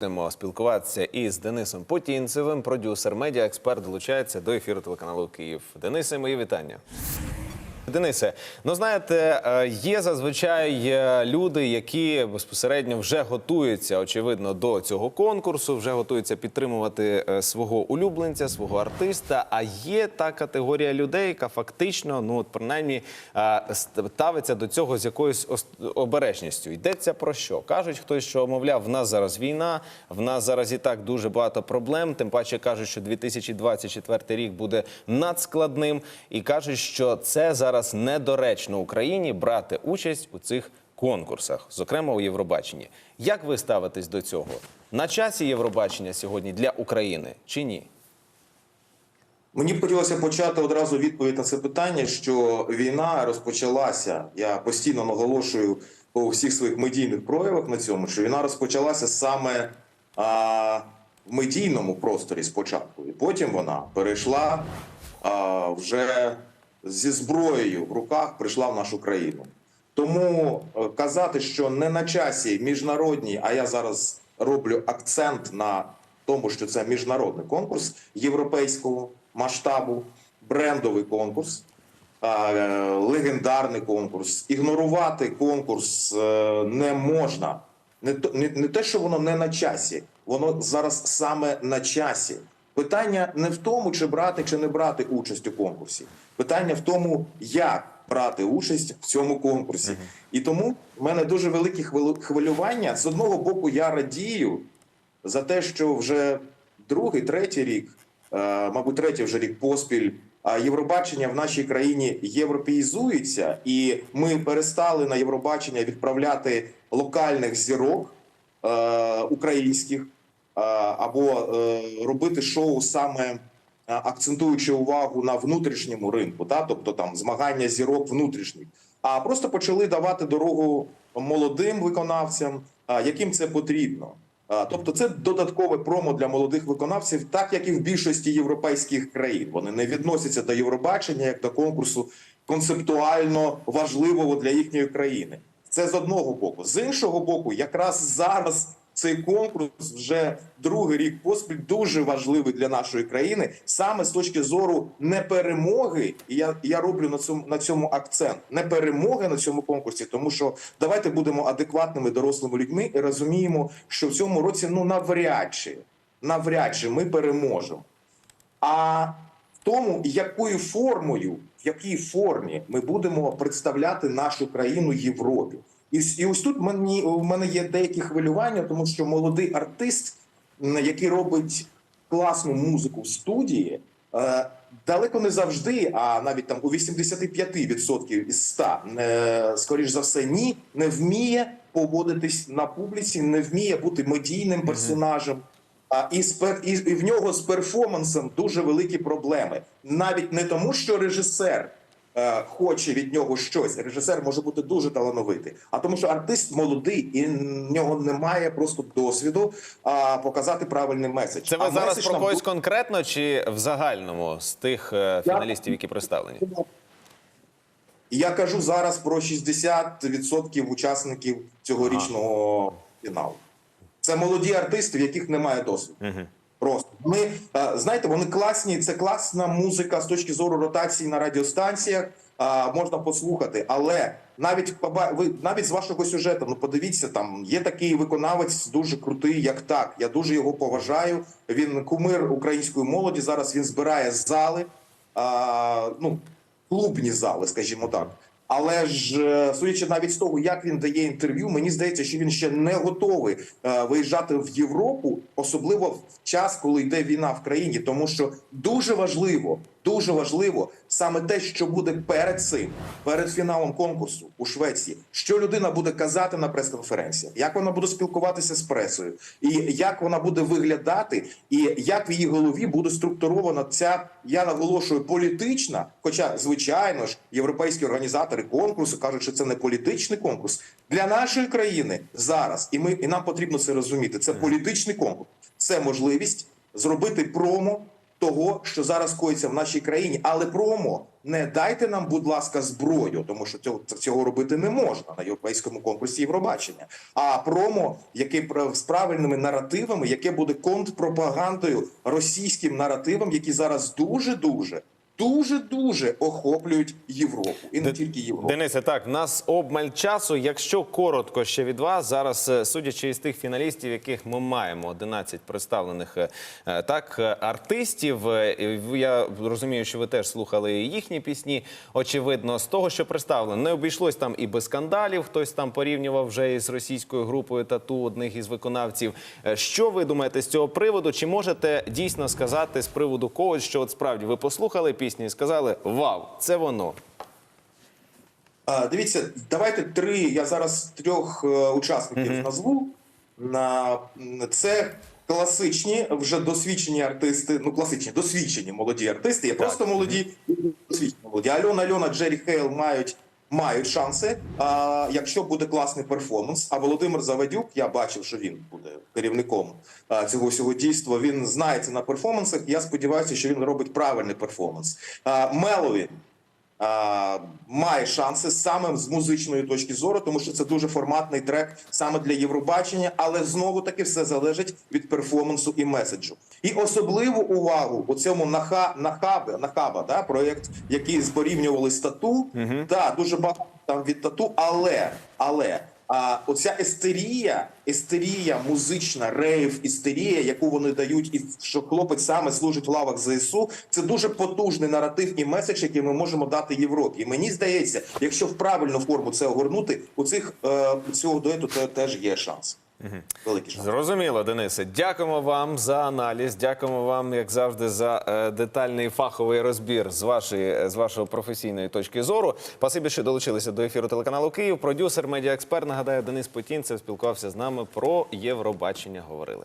Будемо спілкуватися із Денисом Потінцевим, продюсер, медіа експерт долучається до ефіру телеканалу Київ. Денисе, мої вітання. Денисе, ну знаєте, е, є зазвичай е, люди, які безпосередньо вже готуються, очевидно, до цього конкурсу, вже готуються підтримувати е, свого улюбленця, свого артиста. А є та категорія людей, яка фактично, ну от принаймні, ставиться до цього з якоюсь обережністю. Йдеться про що? Кажуть хтось, що мовляв, в нас зараз війна, в нас зараз і так дуже багато проблем. Тим паче кажуть, що 2024 рік буде надскладним, і кажуть, що це зараз недоречно Україні брати участь у цих конкурсах, зокрема у Євробаченні. Як ви ставитесь до цього? На часі Євробачення сьогодні для України чи ні? Мені б хотілося почати одразу відповідь на це питання, що війна розпочалася. Я постійно наголошую у всіх своїх медійних проявах на цьому, що війна розпочалася саме а, в медійному просторі спочатку, і потім вона перейшла а, вже зі зброєю в руках, прийшла в нашу країну. Тому е, казати, що не на часі міжнародні, а я зараз роблю акцент на тому, що це міжнародний конкурс європейського масштабу, брендовий конкурс, е, легендарний конкурс. Ігнорувати конкурс е, не можна. Не те, що воно не на часі, воно зараз саме на часі. Питання не в тому, чи брати чи не брати участь у конкурсі. Питання в тому, як брати участь в цьому конкурсі. І тому в мене дуже велике хвилю- хвилювання. З одного боку, я радію за те, що вже другий, третій рік, е, мабуть, третій вже рік поспіль. а Євробачення в нашій країні європеїзується, і ми перестали на Євробачення відправляти локальних зірок е, українських або е, робити шоу саме е, акцентуючи увагу на внутрішньому ринку, та тобто там змагання зірок внутрішніх, а просто почали давати дорогу молодим виконавцям, яким це потрібно. Тобто, це додаткове промо для молодих виконавців, так як і в більшості європейських країн. Вони не відносяться до Євробачення як до конкурсу концептуально важливого для їхньої країни. Це з одного боку. З іншого боку, якраз зараз цей конкурс вже другий рік поспіль дуже важливий для нашої країни, саме з точки зору не перемоги. І я, я роблю на цьому на цьому акцент не перемоги на цьому конкурсі, тому що давайте будемо адекватними дорослими людьми і розуміємо, що в цьому році ну навряд чи навряд чи ми переможемо. А в тому, якою формою, в якій формі ми будемо представляти нашу країну Європі. І, і ось тут мені у мене є деякі хвилювання, тому що молодий артист, який робить класну музику в студії, е, далеко не завжди, а навіть там у 85% із 100, не, скоріш за все, ні, не вміє поводитись на публіці, не вміє бути медійним персонажем. А і, з пер- і, і в нього з перформансом дуже великі проблеми. Навіть не тому, що режисер е, хоче від нього щось. Режисер може бути дуже талановитий, а тому, що артист молодий і в нього немає просто досвіду а, показати правильний меседж. Це ви а зараз про там когось конкретно чи в загальному з тих е, фіналістів, які представлені? Я кажу зараз про 60% учасників цьогорічного фіналу. Це молоді артисти, в яких немає досвіду. Просто вони е, знаєте, вони класні. Це класна музика з точки зору ротації на радіостанціях. е, Можна послухати, але навіть ви навіть з вашого сюжету, ну подивіться, там є такий виконавець дуже крутий, як так. Я дуже його поважаю. Він кумир української молоді. Зараз він збирає зали, а, ну клубні зали, скажімо так. Але ж е, судячи навіть з того, як він дає інтерв'ю, мені здається, що він ще не готовий е, виїжджати в Європу, особливо в час, коли йде війна в країні, тому що дуже важливо, дуже важливо саме те, що буде перед цим, перед фіналом конкурсу у Швеції, що людина буде казати на прес-конференціях, як вона буде спілкуватися з пресою, і як вона буде виглядати, і як в її голові буде структурована ця, я наголошую, політична. Хоча, звичайно ж, європейські організатори конкурсу кажуть, що це не політичний конкурс. Для нашої країни зараз, і ми і нам потрібно це розуміти. Це політичний конкурс, це можливість зробити промо того, що зараз коїться в нашій країні. Але промо не дайте нам, будь ласка, зброю, тому що цього цього робити не можна на європейському конкурсі Євробачення. А промо, яке з правильними наративами, яке буде контрпропагандою російським наративам, які зараз дуже дуже. Дуже дуже охоплюють Європу і не тільки Європу. Денисе, так, нас обмаль часу. Якщо коротко ще від вас, зараз, е, судячи із тих фіналістів, яких ми маємо, 11 представлених е, е, так артистів. Я розумію, що ви теж слухали їхні пісні. Очевидно, з того, що представлено, не обійшлось там і без скандалів. Хтось там порівнював вже із російською групою тату одних із виконавців. Що ви думаєте з цього приводу? Чи можете дійсно сказати з приводу когось, що от справді ви послухали пісню і сказали Вау, це воно. А, Дивіться, давайте три. Я зараз трьох е, учасників назву. На це класичні, вже досвідчені артисти. Ну, класичні, досвідчені молоді артисти. Є просто молоді, досвідчені молоді. Альона Альона, Джері Хейл мають. Мають шанси, а, якщо буде класний перформанс. А Володимир Завадюк, я бачив, що він буде керівником цього всього дійства. Він знається на перформансах. Я сподіваюся, що він робить правильний перформанс. А, має шанси саме з музичної точки зору, тому що це дуже форматний трек саме для Євробачення, але знову таки все залежить від перформансу і меседжу. І особливу увагу у цьому наха нахаби нахаба, да, проєкт, який порівнювали з тату. Да, дуже багато там від тату, але але. А оця естерія, естерія, музична рейв, істерія, яку вони дають, і що хлопець саме служить в лавах ЗСУ, це дуже потужний наратив і меседж, який ми можемо дати Європі. І мені здається, якщо в правильну форму це огорнути, у цих е, у цього дуету те- теж є шанс. Шанс. Зрозуміло, Денисе. Дякуємо вам за аналіз. Дякуємо вам, як завжди, за е, детальний фаховий розбір з вашої з вашої професійної точки зору. Спасибі, що долучилися до ефіру телеканалу Київ. Продюсер, медіаексперт, нагадаю, Денис Потінцев спілкувався з нами про Євробачення. Говорили.